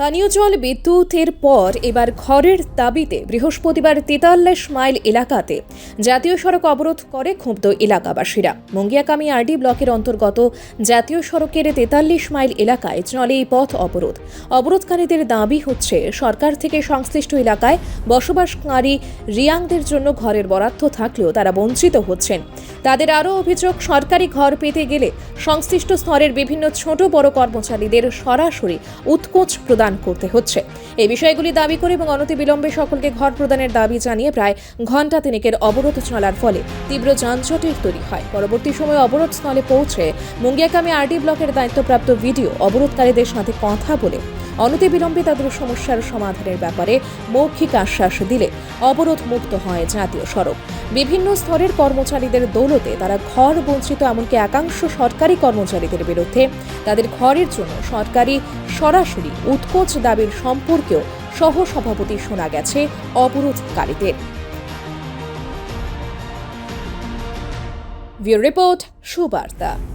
পানীয় জল, বিদ্যুতের পর এবার ঘরের দাবিতে বৃহস্পতিবার তেতাল্লিশ মাইল এলাকাতে জাতীয় সড়ক অবরোধ করে ক্ষুব্ধ এলাকাবাসীরা। মঙ্গিয়াকামী আরডি ব্লকের অন্তর্গত জাতীয় সড়কের তেতাল্লিশ মাইল এলাকায় চলে এই পথ অবরোধ। অবরোধকারীদের দাবি হচ্ছে, সরকার থেকে সংশ্লিষ্ট এলাকায় বসবাসকারী রিয়াংদের জন্য ঘরের বরাদ্দ থাকলেও তারা বঞ্চিত হচ্ছেন। তাদের আরও অভিযোগ, সরকারি ঘর পেতে গেলে সংশ্লিষ্ট স্তরের বিভিন্ন ছোট বড় কর্মচারীদের সরাসরি উৎকোচ প্রদান করতে হচ্ছে। এই বিষয়গুলি দাবি করে এবং অনতিবিলম্বে সকলকে ঘর প্রদানের দাবি জানিয়ে প্রায় ঘণ্টা তিনেকের অবরোধ চলার ফলে তীব্র যানজটের তৈরি হয়। পরবর্তী সময়ে অবরোধ স্থলে পৌঁছে মুঙ্গিয়াকামী আরডি ব্লকের দায়িত্বপ্রাপ্ত ভিডিও অবরোধকারীদের সাথে কথা বলে অনতিবিলম্বে তাদের সমস্যার সমাধানের ব্যাপারে মৌখিক আশ্বাস দিলে অবরোধ মুক্ত হয় জাতীয় সড়ক। বিভিন্ন স্তরের কর্মচারীদের দৌলতে তারা ঘর বঞ্চিত, এমনকি একাংশ সরকারি কর্মচারীদের বিরুদ্ধে তাদের ঘরের জন্য সরকারি সরাসরি উৎকোচ দাবির সম্পর্কেও সহ সভাপতি শোনা গেছে অবরোধকারীদের। Bureau report, Subarta.